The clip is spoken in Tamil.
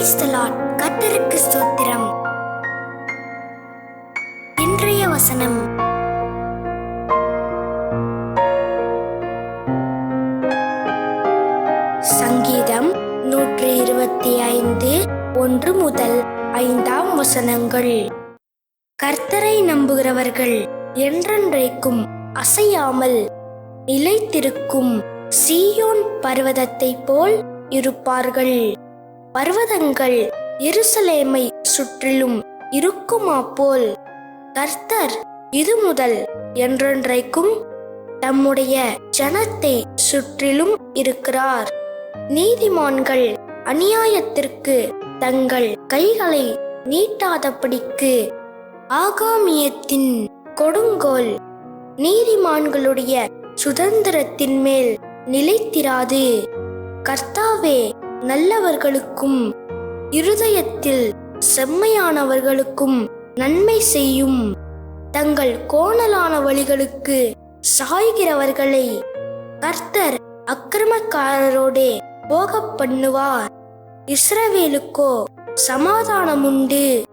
பிரைஸ் த லார்ட் கர்த்தருக்கு ஸ்தோத்திரம். இன்றைய வசனம். சங்கீதம் நூற்றி இருபத்தி ஐந்து ஒன்று முதல் ஐந்தாம் வசனங்கள். கர்த்தரை நம்புகிறவர்கள் என்றென்றைக்கும் அசையாமல் நிலைத்திருக்கும் சீயோன் பர்வதத்தைப் போல் இருப்பார்கள். பர்வதங்கள் எருசலேமை சுற்றிலும் இருக்குமா போல்? கர்த்தர் இது முதல் என்றென்றைக்கும் தம்முடைய ஜனத்தை சுற்றிலும் இருக்கிறார். நீதிமான்கள் அநியாயத்திற்கு தங்கள் கைகளை நீட்டாதபடிக்கு ஆகாமியத்தின் கொடுங்கோல் நீதிமான்களுடைய சுதந்திரத்தின் மேல் நிலைத்திராது. கர்த்தாவே நல்லவர்களுக்கும் இருதயத்தில் செம்மையானவர்களுக்கும் நன்மை செய்யும் தங்கள் கோணலான வழிகளுக்கு சாய்கிறவர்களை கர்த்தர் அக்கிரமக்காரரோடே போக பண்ணுவார். இஸ்ரவேலுக்கோ சமாதானம் உண்டு